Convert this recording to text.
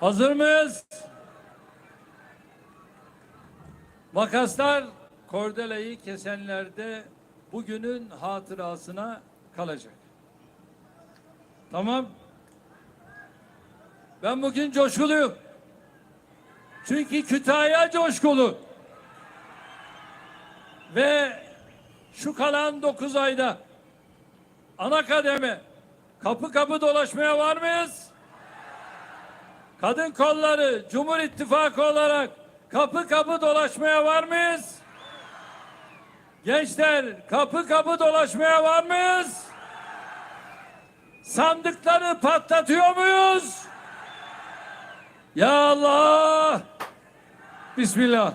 Hazır mıyız? Makaslar kordeleyi kesenlerde bugünün hatırasına kalacak. Tamam. Ben bugün coşkuluyum. Çünkü Kütahya coşkulu. Ve şu kalan dokuz ayda ana kademe kapı kapı dolaşmaya var mıyız? Kadın kolları Cumhur İttifakı olarak kapı kapı dolaşmaya var mıyız? Gençler kapı kapı dolaşmaya var mıyız? Sandıkları patlatıyor muyuz? Ya Allah! Bismillah.